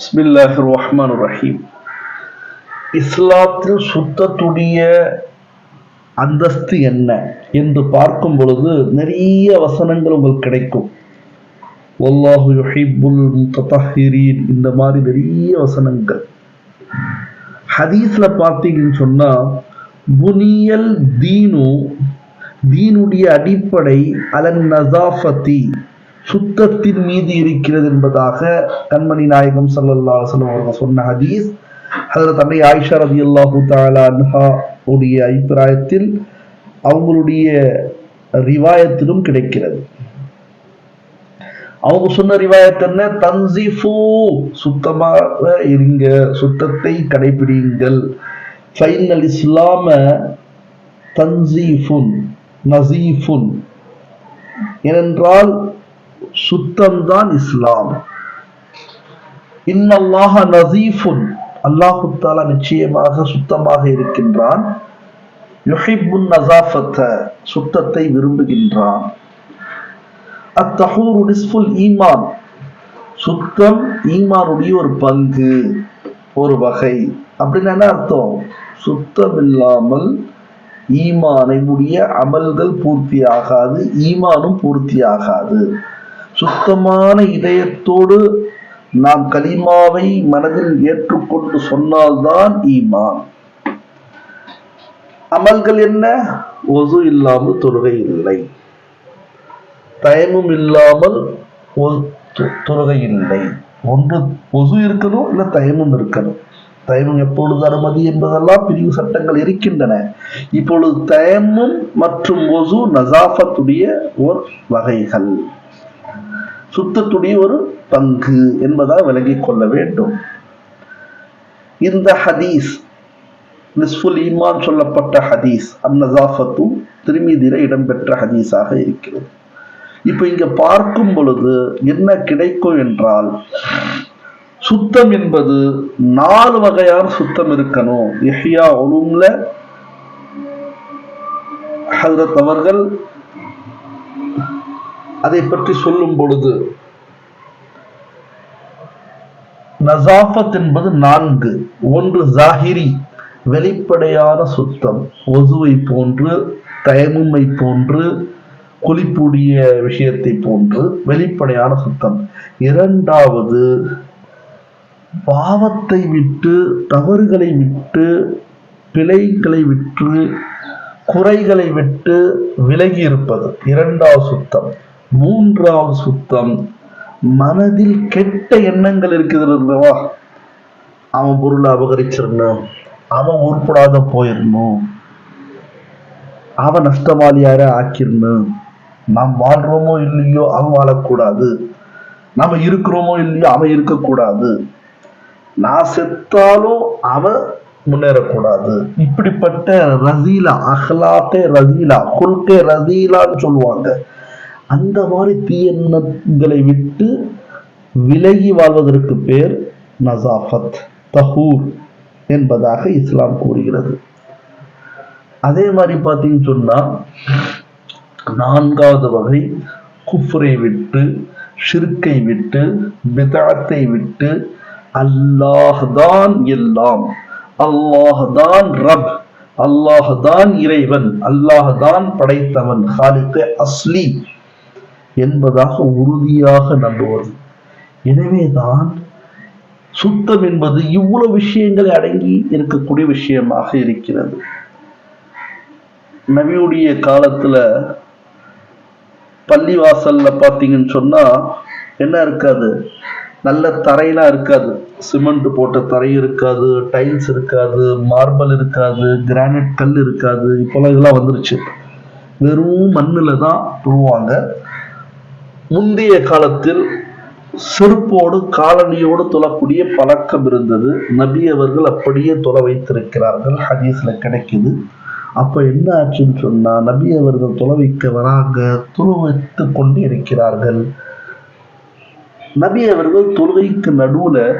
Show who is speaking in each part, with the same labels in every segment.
Speaker 1: பிஸ்மில்லாஹ் ரஹ்மான் ரஹீம் இஸ்லாத்தில் சுத்தத்துடைய அந்தஸ்து என்ன என்று பார்க்கும் பொழுது நிறைய வசனங்கள் உங்களுக்கு கிடைக்கும். வல்லாஹு யுஹிப்புல் முத்தஹிரீன் இந்த மாதிரி நிறைய வசனங்கள். ஹதீஸ்ல பார்த்தீங்கன்னு சொன்னால் புனியல் தீனு தீனுடைய அடிப்படை அலன் நசாஃபதி சுத்தத்தின் மீது இருக்கிறது என்பதாக கண்மணி நாயகம் சல்லல்லா அலுவலம் அவர்கள் சொன்ன ஹதீஸ். அதில் தன்னை ஆயிஷா ரதி அல்லாஹூ தாலா அன்ஹா உடைய அபிப்பிராயத்தில் அவங்களுடைய ரிவாயத்திலும் கிடைக்கிறது. அவங்க சொன்ன ரிவாயத் என்ன? தன்சிஃபு சுத்தமாக இருங்க சுத்தத்தை கடைபிடிங்கள் ஃபைனல் இஸ்லாம தன்சீஃபுன் நசீஃபுன். ஏனென்றால் சுத்தம்தான் இஸ்லாம். இன்னல்லாஹ நசீஃபுன். அல்லாஹு தாலா நிச்சயமாக சுத்தமாக இருக்கின்றான். நசாஃபத்த சுத்தத்தை விரும்புகின்றான். அத்தஹூரு நிஸ்ஃபுல் ஈமான். சுத்தம் ஈமானுடைய ஒரு பங்கு ஒரு வகை. அப்படின்னு என்ன அர்த்தம்? சுத்தம் இல்லாமல் உடைய அமல்கள் பூர்த்தி ஆகாது ஈமானும் பூர்த்தி ஆகாது சுத்தமான இதயத்தோடு நாம் கலிமாவை மனதில் ஏற்றுக்கொண்டு சொன்னால்தான் ஈமான். அமல்கள் என்ன? ஒசு இல்லாமல் தொழுகை இல்லை. தயமும் இல்லாமல் தொழுகை இல்லை. ஒன்று ஒசு இருக்கணும் இல்லை தயமும் இருக்கணும். தயமும் எப்பொழுது அனுமதி என்பதெல்லாம் பிரிவு சட்டங்கள் இருக்கின்றன. இப்பொழுது தயமும் மற்றும் ஒசு நசாஃபத்துடைய ஒரு வகைகள். சுத்தத்துடைய ஒரு பங்கு என்பதாக விளங்கிக் கொள்ள வேண்டும். இந்த ஹதீஸ் நிஸ்ஃபுல் ஈமான் சொல்லப்பட்ட ஹதீஸ் அந்நசாஃபத்தும் திருமீதில இடம்பெற்ற ஹதீஸாக இருக்கிறது. இப்போ இங்க பார்க்கும் பொழுது என்ன கிடைக்கும் என்றால் சுத்தம் என்பது நாலு வகையான சுத்தம் இருக்கணும். எஹியா ஒலும்ல ஹசரத் அவர்கள் அதை பற்றி சொல்லும் பொழுது நசாஃபத் என்பது நான்கு. ஒன்று ஜாகிரி வெளிப்படையான சுத்தம் ஒசுவை போன்று தயமுமை போன்று குளிப்புடைய விஷயத்தை போன்று வெளிப்படையான சுத்தம். இரண்டாவது பாவத்தை விட்டு தவறுகளை விட்டு பிழைகளை விட்டு குறைகளை விட்டு விலகி இருப்பது. இரண்டாவது சுத்தம் மூன்றாவது சுத்தம் மனதில் கெட்ட எண்ணங்கள் இருக்குதுவா அவன் பொருளை அபகரிச்சிடணும். அவன் உருப்படாத போயிடணும். அவன் நஷ்டமாளியார ஆக்கிடணும். நாம் வாழ்றோமோ இல்லையோ அவன் வாழக்கூடாது. நம்ம இருக்கிறோமோ இல்லையோ அவன் இருக்கக்கூடாது. நான் செத்தாலும் அவன் முன்னேறக்கூடாது. இப்படிப்பட்ட ரசீலா அஹ்லாத்தே ரசீலா குல்கே ரசீலான்னு சொல்லுவாங்க. அந்த மாதிரி தீயெண்ணங்களை விட்டு விலகி வாழ்வதற்கு பேர் நசாஃபத் தஹூர் என்பதாக இஸ்லாம் கூறுகிறது. அதே மாதிரி பார்த்தீங்கன்னு சொன்னா நான்காவது வகை குஃப்ரை விட்டு ஷிர்கை விட்டு பிதாத்தை விட்டு அல்லாஹ்தான் எல்லாம். அல்லாஹ்தான் ரப் அல்லாஹ்தான் இறைவன் அல்லாஹ்தான் படைத்தவன் ஹாலிக்கு அஸ்லி. என்பதாக உறுதியாக நம்புவது. எனவேதான் சுத்தம் என்பது இவ்வளவு விஷயங்களை அடங்கி இருக்கக்கூடிய விஷயமாக இருக்கிறது. நபியுடைய காலத்துல பள்ளிவாசல்ல பார்த்தீங்கன்னு சொன்னா என்ன இருக்காது? நல்ல தரையெல்லாம் இருக்காது. சிமெண்ட் போட்ட தரை இருக்காது டைல்ஸ் இருக்காது மார்பல் இருக்காது கிரானைட் கல் இருக்காது. இப்போல்லாம் இதெல்லாம் வந்துருச்சு. வெறும் மண்ணில் தான் துழுவாங்க முந்தைய காலத்தில் செருப்போடு காலணியோடு தொழக்கூடிய பழக்கம் இருந்தது. நபி அவர்கள் அப்படியே தொலை வைத்திருக்கிறார்கள். ஹதீஸ்ல கிடைக்குது. அப்ப என்ன ஆச்சுன்னு சொன்னா நபி அவர்கள் தொலை வைக்க வராங்க துளவைத்து கொண்டு இருக்கிறார்கள். நபி அவர்கள் தொழுகைக்கு நடுவுல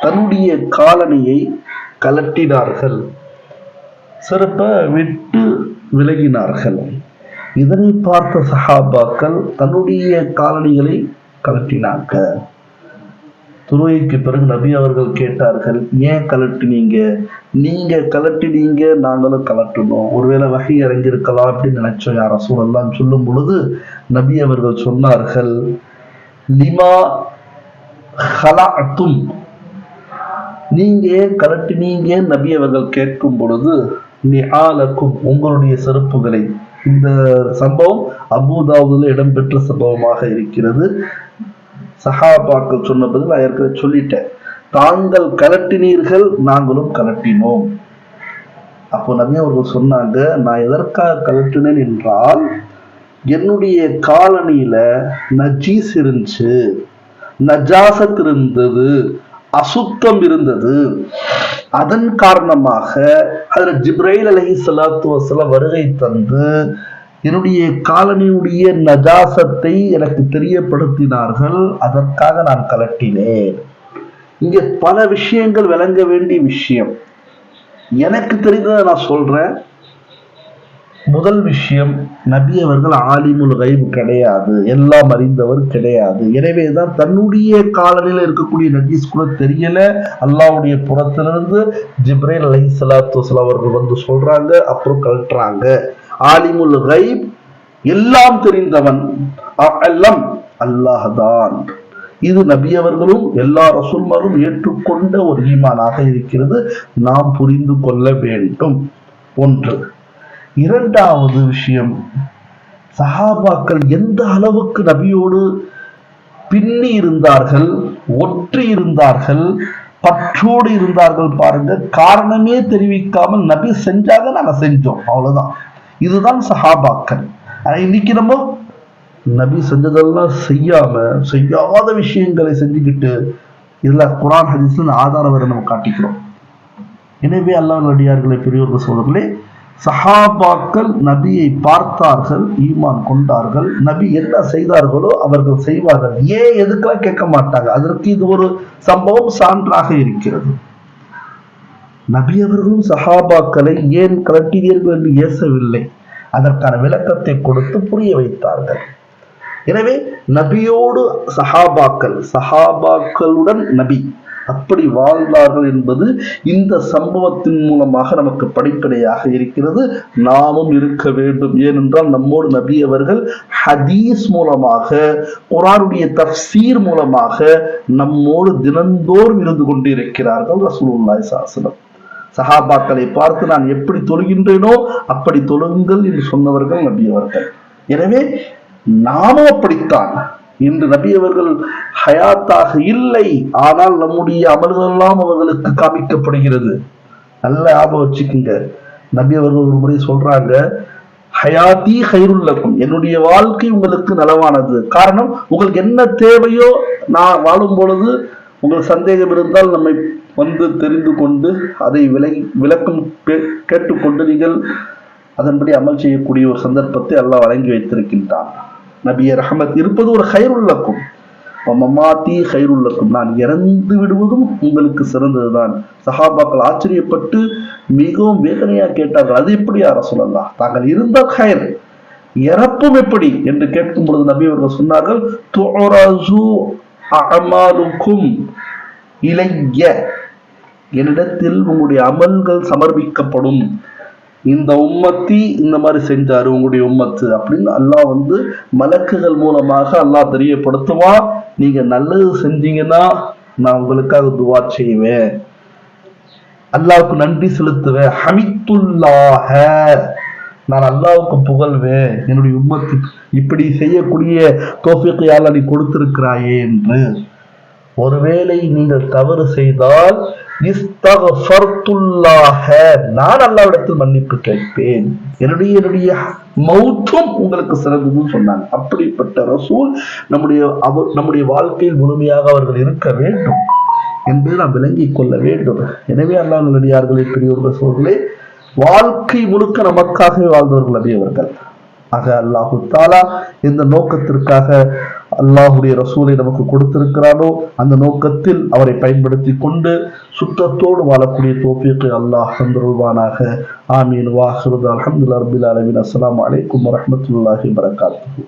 Speaker 1: தன்னுடைய காலணியை கலட்டினார்கள். சிறப்ப விட்டு விலகினார்கள். இதனை பார்த்த சஹாபாக்கள் தன்னுடைய காலணிகளை கலட்டினாங்க. துருவைக்கு பிறகு நபி அவர்கள் கேட்டார்கள் ஏன் கலட்டினீங்க? நீங்க கலட்டினீங்க நாங்களும் கலட்டணும் ஒருவேளை வகை இறங்கியிருக்கலாம் அப்படின்னு நினைச்சோம். யார் ரசூலெல்லாம் சொல்லும் பொழுது நபி அவர்கள் சொன்னார்கள் லிமா ஹலாத்தும் நீங்க ஏன் கலட்டினீங்க? நபி அவர்கள் கேட்கும் பொழுது நிஆலக்கும் உங்களுடைய செருப்புகளை. இந்த சம்பவம் அபுதாபுல இடம்பெற்ற சம்பவமாக இருக்கிறது. சஹாபாக்கள் சொன்னபோது நான் ஏற்கனவே சொல்லிட்டேன். தாங்கள் கலட்டினீர்கள் நாங்களும் கலட்டினோம். அப்போ நபி அவர்கள் சொன்னாங்க நான் எதற்காக கலட்டினேன் என்றால் என்னுடைய காலனியில நஜீஸ் இருந்துச்சு. நஜாசத் இருந்தது. அசுத்தம் இருந்தது. அதன் காரணமாக அதுல ஜிப்ரைல் அலஹி சலாத்து வசலம் வருகை தந்து என்னுடைய காலனியுடைய நஜாசத்தை எனக்கு தெரியப்படுத்தினார்கள். அதற்காக நான் கலட்டினேன். இங்கே பல விஷயங்கள் விளங்க வேண்டிய விஷயம். எனக்கு தெரிந்ததை நான் சொல்றேன். முதல் விஷயம் நபி அவர்கள் ஆலிமுல் கைப் கிடையாது. எல்லாம் அறிந்தவர் கிடையாது. எனவே தான் தன்னுடைய காலனில இருக்கக்கூடிய நஜீஸ் கூட தெரியல. அல்லாவுடைய புறத்திலிருந்து ஜிப்ரேல் அலை சலாத்து அவர்கள் வந்து சொல்றாங்க அப்புறம் கழட்டுறாங்க. ஆலிமுல் கைப் எல்லாம் தெரிந்தவன். எல்லாம் அல்லாஹ்தான். இது நபி அவர்களும் எல்லா ரசூல்மாரும் ஏற்றுக்கொண்ட ஒரு ஈமானாக இருக்கிறது. நாம் புரிந்து கொள்ள வேண்டும். ஒன்று. இரண்டாவது விஷயம் சஹாபாக்கள் எந்த அளவுக்கு நபியோடு பின்னி இருந்தார்கள் ஒற்றி இருந்தார்கள் பற்றோடு இருந்தார்கள் பாருங்க காரணமே தெரிவிக்காமல் நபி செஞ்சாக நாங்க செஞ்சோம் அவ்வளவுதான். இதுதான் சஹாபாக்கள். ஆனா இன்னைக்கு நம்ம நபி செஞ்சதெல்லாம் செய்யாம செய்யாத விஷயங்களை செஞ்சுக்கிட்டு இதுல குரான் ஹதீஸ்ல ஆதாரம் வரை நம்ம காட்டிக்கிறோம். எனவே அல்லாஹ் அடியார்களை பெரியோர்கள் சோதர்களே சஹாபாக்கள் நபியை பார்த்தார்கள் ஈமான் கொண்டார்கள். நபி என்ன செய்தார்களோ அவர்கள் செய்வார்கள். ஏன் எதுக்கெல்லாம் கேட்க மாட்டாங்க? அதற்கு இது ஒரு சம்பவம் சான்றாக இருக்கிறது. நபி அவர்களும் சஹாபாக்களை ஏன் கலட்டினீர்கள் என்று ஏசவில்லை. அதற்கான விளக்கத்தை கொடுத்து புரிய வைத்தார்கள். எனவே நபியோடு சஹாபாக்கள் சஹாபாக்களுடன் நபி அப்படி வாழ்ந்தார்கள் என்பது இந்த சம்பவத்தின் மூலமாக நமக்கு படிப்படையாக இருக்கிறது. நாமும் இருக்க வேண்டும். ஏனென்றால் நம்மோடு நபி அவர்கள் ஹதீஸ் மூலமாக குரானுடைய தப்சீர் மூலமாக நம்மோடு தினந்தோறும் இருந்து கொண்டிருக்கிறார்கள் ரசூலுல்லாய் சாசனம் சஹாபாக்களை பார்த்து நான் எப்படி தொழுகின்றேனோ அப்படி தொழுங்கள் என்று சொன்னவர்கள் நபி அவர்கள். எனவே நாமும் அப்படித்தான். இன்று நபி அவர்கள் ஹயாத்தாக இல்லை. ஆனால் நம்முடைய அமல்கள் எல்லாம் அவர்களுக்கு காமிக்கப்படுகிறது. நல்ல ஞாபகம் வச்சுக்கோங்க. நபி அவர்கள் ஒரு முறை சொல்றாங்க ஹயாத்தி ஹைருல்லக்கும் என்னுடைய வாழ்க்கை உங்களுக்கு நலவானது. காரணம் உங்களுக்கு என்ன தேவையோ நான் வாழும் பொழுது உங்களுக்கு சந்தேகம் இருந்தால் நம்மை வந்து தெரிந்து கொண்டு அதை விலை விளக்கம் கேட்டுக்கொண்டு நீங்கள் அதன்படி அமல் செய்யக்கூடிய ஒரு சந்தர்ப்பத்தை அல்லாஹ் வழங்கி வைத்திருக்கின்றான். நபிய ரஹமத் இருப்பது ஒரு ஹைருல்லக்கும் மமாத்தி ஹைருல்லக்கும் நான் இறந்து விடுவதும் உங்களுக்கு சிறந்ததுதான். சஹாபாக்கள் ஆச்சரியப்பட்டு மிகவும் வேதனையா கேட்டார்கள் அது எப்படியா யார சொல்லலாம் தாங்கள் இருந்த ஹயர் இறப்பும் எப்படி? என்று கேட்கும் பொழுது நபி அவர்கள் சொன்னார்கள் அமாலுக்கும் இளைய என்னிடத்தில் உங்களுடைய அமல்கள் சமர்ப்பிக்கப்படும். இந்த உம்மத்தி இந்த மாதிரி செஞ்சாரு உங்களுடைய உம்மத்து அப்படின்னு அல்லாஹ் வந்து மலக்குகள் மூலமாக அல்லாஹ் தெரியப்படுத்துவான் நீங்க நல்லது செஞ்சீங்கன்னா நான் உங்களுக்காக துவா செய்வேன். அல்லாவுக்கு நன்றி செலுத்துவேன். ஹமித்துல்லாக நான் அல்லாவுக்கு புகழ்வேன். என்னுடைய உம்மத்துக்கு இப்படி செய்யக்கூடிய தோஃபிக்கையால் நீ கொடுத்திருக்கிறாயே என்று. ஒருவேளை நீங்கள் தவறு செய்தால் நான் அல்லாவிடத்தில் மன்னிப்பு கேட்பேன். என்னுடைய என்னுடைய மௌத்தும் உங்களுக்கு சிறந்ததுன்னு சொன்னாங்க. அப்படிப்பட்ட ரசூல் நம்முடைய அவர் நம்முடைய வாழ்க்கையில் முழுமையாக அவர்கள் இருக்க வேண்டும் என்பதை நாம் விளங்கிக் கொள்ள வேண்டும். எனவே அல்லா நல்லடியார்களே பெரியவர்கள் சோர்களே வாழ்க்கை முழுக்க நமக்காகவே வாழ்ந்தவர்கள் நபியவர்கள் ஆக அல்லாஹு தாலா இந்த நோக்கத்திற்காக அல்லாஹுடைய ரசூலை நமக்கு கொடுத்திருக்கிறானோ அந்த நோக்கத்தில் அவரை பயன்படுத்தி கொண்டு சுத்தத்தோடு வாழக்கூடிய தோப்பியத்தை அல்லாஹ் தந்துருவானாக ஆமீன். வாஹருது. அலமதுல்லா ரபில் அலமின் அஸ்லாம் வலைக்கம் வரமத்துல்லாஹி வரகாத்து